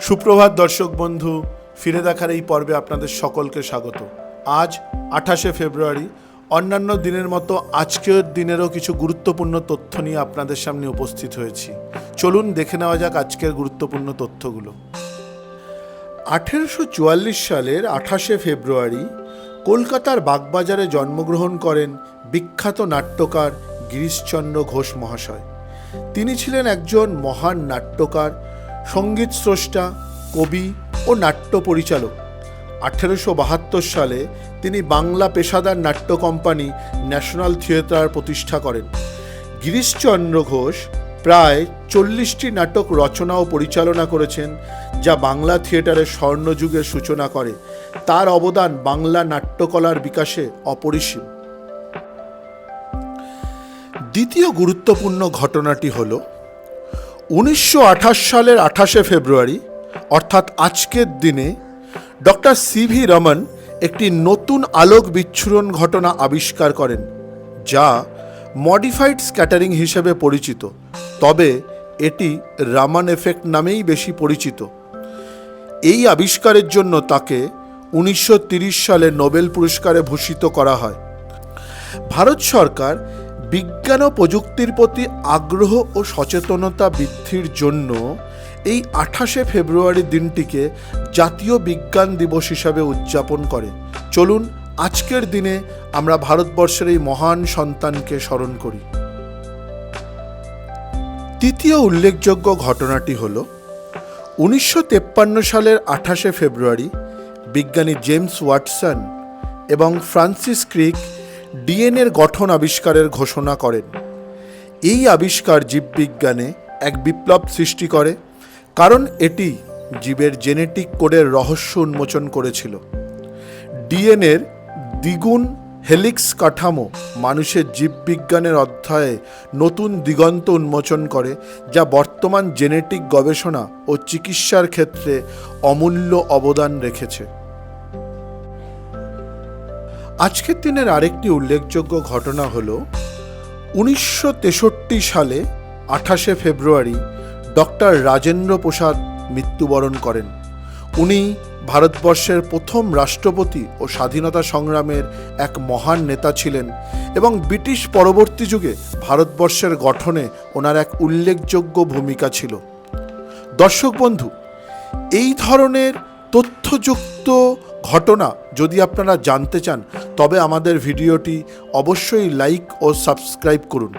সুপ্রভাত দর্শক বন্ধু, ফিরে দেখার এই পর্বে আপনাদের সকলকে স্বাগত। আজ আঠাশে ফেব্রুয়ারি, অন্যান্য দিনের মতো আজকের দিনেরও কিছু গুরুত্বপূর্ণ তথ্য নিয়ে আপনাদের সামনে উপস্থিত হয়েছি। চলুন দেখে নেওয়া যাক আজকের গুরুত্বপূর্ণ তথ্যগুলো। আঠেরোশো চুয়াল্লিশ সালের আঠাশে ফেব্রুয়ারি, কলকাতার বাগবাজারে জন্মগ্রহণ করেন বিখ্যাত নাট্যকার গিরিশচন্দ্র ঘোষ মহাশয়। তিনি ছিলেন একজন মহান নাট্যকার সংগীত স্রষ্টা, কবি ও নাট্য পরিচালক। আঠেরোশো বাহাত্তর সালে তিনি বাংলা পেশাদার নাট্য কোম্পানি ন্যাশনাল থিয়েটার প্রতিষ্ঠা করেন। গিরিশচন্দ্র ঘোষ প্রায় চল্লিশটি নাটক রচনা ও পরিচালনা করেছেন, যা বাংলা থিয়েটারের স্বর্ণযুগের সূচনা করে। তার অবদান বাংলা নাট্যকলার বিকাশে অপরিসীম। দ্বিতীয় গুরুত্বপূর্ণ ঘটনাটি হল উনিশশো আঠাশ সালের আঠাশে ফেব্রুয়ারি, অর্থাৎ আজকের দিনে, ডক্টর সিভি রমন একটি নতুন আলোক বিচ্ছুরণ ঘটনা আবিষ্কার করেন, যা মডিফাইড স্ক্যাটারিং হিসেবে পরিচিত, তবে এটি রামান এফেক্ট নামেই বেশি পরিচিত। এই আবিষ্কারের জন্য তাকে উনিশশো সালে নোবেল পুরস্কারে ভূষিত করা হয়। ভারত সরকার বিজ্ঞান ও প্রযুক্তির প্রতি আগ্রহ ও সচেতনতা বৃদ্ধির জন্য এই আঠাশে ফেব্রুয়ারি দিনটিকে জাতীয় বিজ্ঞান দিবস হিসাবে উদযাপন করে। চলুন, আজকের দিনে আমরা ভারতবর্ষের এই মহান সন্তানকে স্মরণ করি। তৃতীয় উল্লেখযোগ্য ঘটনাটি হল, উনিশশো সালের আঠাশে ফেব্রুয়ারি বিজ্ঞানী জেমস ওয়াটসন এবং ফ্রান্সিস ক্রিক ডিএনএর গঠন আবিষ্কারের ঘোষণা করেন। এই আবিষ্কার জীববিজ্ঞানে এক বিপ্লব সৃষ্টি করে, কারণ এটি জীবের জেনেটিক কোডের রহস্য উন্মোচন করেছিল। ডিএনএর দ্বিগুণ হেলিক্স কাঠামো মানুষের জীববিজ্ঞানের অধ্যায়ে নতুন দিগন্ত উন্মোচন করে, যা বর্তমান জেনেটিক গবেষণা ও চিকিৎসার ক্ষেত্রে অমূল্য অবদান রেখেছে। আজকের দিনের আরেকটি উল্লেখযোগ্য ঘটনা হল উনিশশো তেষট্টি সালে আঠাশে ফেব্রুয়ারি ডক্টর রাজেন্দ্র প্রসাদ মৃত্যুবরণ করেন। উনি ভারতবর্ষের প্রথম রাষ্ট্রপতি ও স্বাধীনতা সংগ্রামের এক মহান নেতা ছিলেন এবং ব্রিটিশ পরবর্তী যুগে ভারতবর্ষের গঠনে ওনার এক উল্লেখযোগ্য ভূমিকা ছিল। দর্শক বন্ধু, এই ধরনের তথ্যযুক্ত ঘটনা যদি আপনারা জানতে চান তবে আমাদের ভিডিওটি অবশ্যই লাইক ও সাবস্ক্রাইব করুন।